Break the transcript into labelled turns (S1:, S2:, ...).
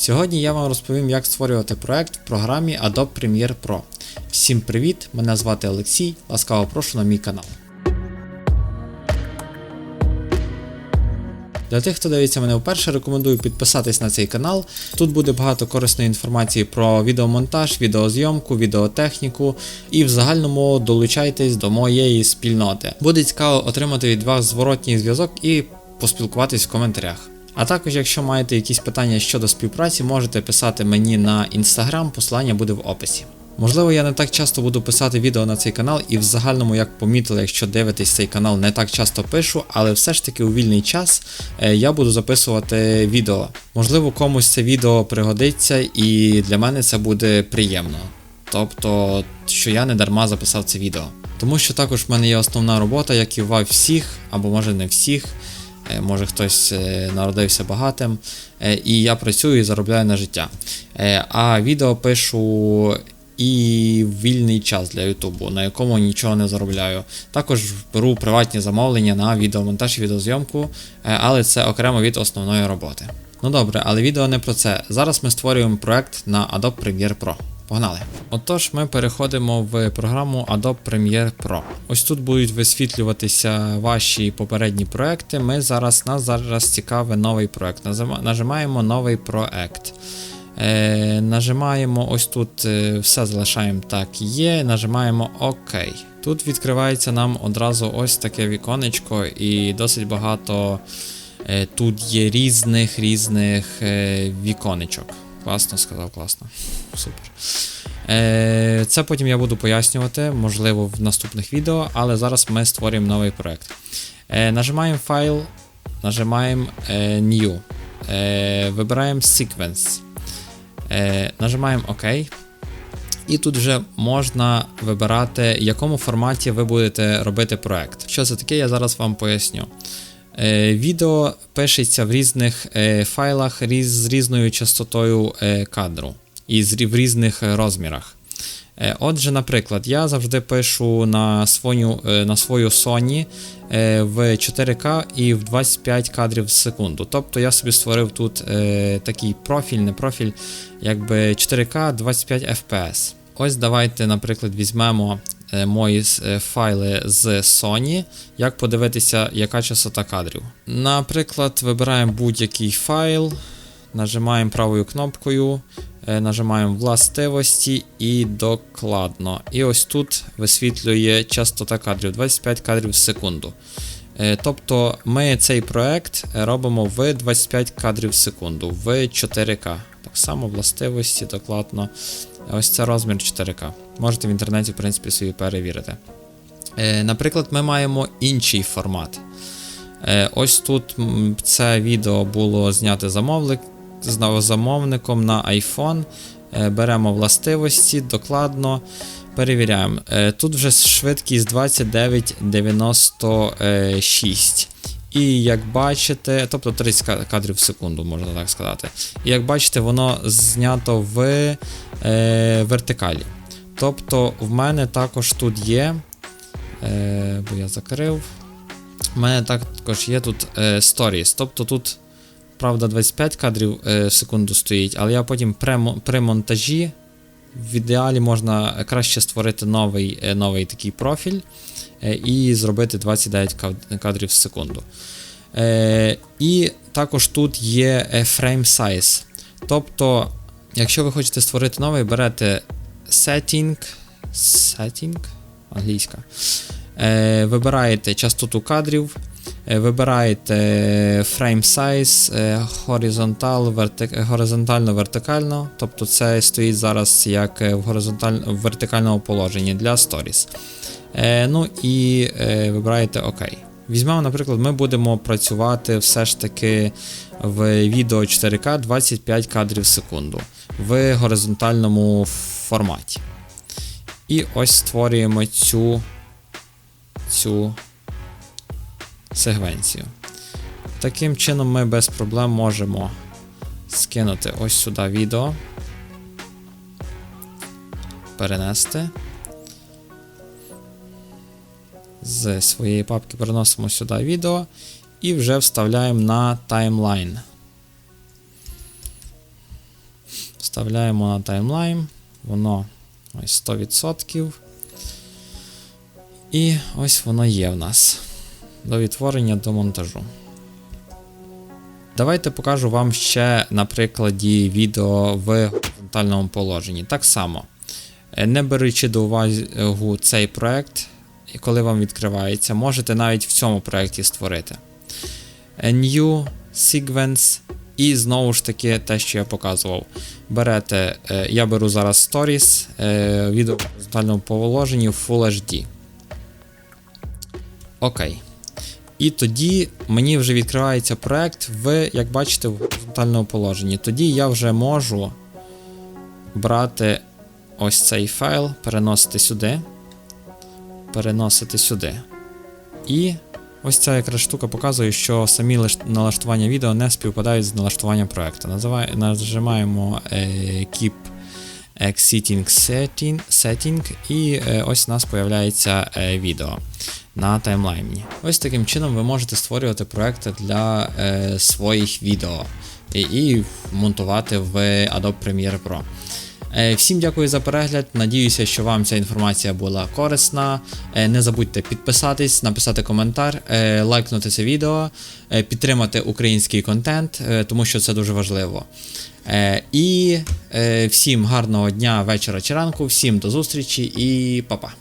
S1: Сьогодні я вам розповім, як створювати проект в програмі Adobe Premiere Pro. Всім привіт! Мене звати Олексій. Ласкаво прошу на мій канал. Для тих, хто дивиться мене вперше, рекомендую підписатись на цей канал. Тут буде багато корисної інформації про відеомонтаж, відеозйомку, відеотехніку і в загальному долучайтесь до моєї спільноти. Буде цікаво отримати від вас зворотній зв'язок і поспілкуватись в коментарях. А також, якщо маєте якісь питання щодо співпраці, можете писати мені на інстаграм, посилання буде в описі. Можливо, я не так часто буду писати відео на цей канал, і в загальному, як помітили, якщо дивитесь цей канал, не так часто пишу, але все ж таки у вільний час е, я буду записувати відео. Можливо, комусь це відео пригодиться, і для мене це буде приємно. Тобто, що я не дарма записав це відео. Тому що також в мене є основна робота, як і у вас всіх, або може не всіх. Е, Може хтось е, народився багатим, е, і я працюю і заробляю на життя. А відео пишу і вільний час для Ютубу, на якому нічого не заробляю. Також беру приватні замовлення на відеомонтаж і відеозйомку, але це окремо від основної роботи. Ну добре, але відео не про це. Зараз ми створюємо проект на Adobe Premiere Pro. Погнали! Отож, ми переходимо в програму Adobe Premiere Pro. Ось тут будуть висвітлюватися ваші попередні проекти. Ми зараз нас зараз цікавий новий проект. Нажимаємо новий проект. Е, нажимаємо ось тут е, все залишаємо так є. Нажимаємо ОК. Тут відкривається нам одразу ось таке віконечко, і досить багато е, тут є різних різних е, віконечок. Класно сказав, класно. Супер. Е, це потім я буду пояснювати, можливо, в наступних відео, але зараз ми створюємо новий проект. Е, нажимаємо файл, нажимаємо е, New. Е, вибираємо Sequence. Е, нажимаємо ОК. І тут вже можна вибирати, в якому форматі ви будете робити проект. Що це таке, я зараз вам поясню. Е, відео пишеться в різних е, файлах з різною частотою е, кадру і в різних розмірах. Отже, наприклад, я завжди пишу на свою, на свою Sony в 4К і в 25 кадрів в секунду. Тобто я собі створив тут такий профіль, не профіль, якби 4К 25 FPS. Ось давайте, наприклад, візьмемо мої е, файли з Sony, як подивитися, яка частота кадрів. Наприклад, вибираємо будь-який файл, нажимаємо правою кнопкою, е, нажимаємо властивості і докладно. І ось тут висвітлює частота кадрів 25 кадрів в секунду. Е, Тобто ми цей проект робимо в 25 кадрів в секунду в 4К. Так само властивості докладно. Ось це розмір 4К. Можете в інтернеті, в принципі, собі перевірити. Е, Наприклад, ми маємо інший формат. Е, Ось тут це відео було знято замовник, замовником на iPhone. Е, Беремо властивості, докладно перевіряємо. Тут вже швидкість 2996. І як бачите, тобто 30 кадрів в секунду, можна так сказати. І як бачите, воно знято в е, вертикалі. Тобто, в мене також тут є. Е, бо я закрив. У мене також є тут е, Stories. Тобто тут, правда, 25 кадрів е, в секунду стоїть, але я потім при, монтажі в ідеалі можна краще створити новий, е, новий такий профіль е, і зробити 29 кадрів в секунду. Е, і також тут є е, frame size. Тобто, якщо ви хочете створити новий, берете setting, setting, англійська. Е, вибираєте частоту кадрів, е, вибираєте frame size, е, horizontal, vertic- горизонтально, вертикально. Тобто це стоїть зараз як е, в, горизонталь... в вертикальному положенні для Stories. Е, ну і е, вибираєте ОК. Візьмемо, наприклад, ми будемо працювати все ж таки в відео 4К 25 кадрів в секунду в горизонтальному форматі. І ось створюємо цю, цю сегвенцію. Таким чином ми без проблем можемо скинути ось сюди відео, перенести. З своєї папки переносимо сюди відео і вже вставляємо на таймлайн. Вставляємо на таймлайн. Воно ось 100%. І ось воно є в нас. До відтворення до монтажу. Давайте покажу вам ще на прикладі відео в горизонтальному положенні. Так само, е, не беручи до уваги цей проект, коли вам відкривається, можете навіть в цьому проєкті створити. Е, New Sequence і знову ж таки те, що я показував. Берете, е, я беру зараз Stories, е, відео в горизонтальному положенні в Full HD. Окей. І тоді мені вже відкривається проект в, як бачите, в горизонтальному положенні. Тоді я вже можу брати ось цей файл, переносити сюди, переносити сюди. І ось ця якраз штука показує, що самі налаштування відео не співпадають з налаштуванням проекту. Нажимаємо е, Keep Exiting Setting, setting і е, ось у нас появляється е, відео на таймлайні. Ось таким чином ви можете створювати проекти для е, своїх відео і монтувати в Adobe Premiere Pro. Е, Всім дякую за перегляд. Надіюся, що вам ця інформація була корисна. Е, Не забудьте підписатись, написати коментар, е, лайкнути це відео, підтримати український контент, тому що це дуже важливо. І всім гарного дня, вечора чи ранку, всім до зустрічі і па-па.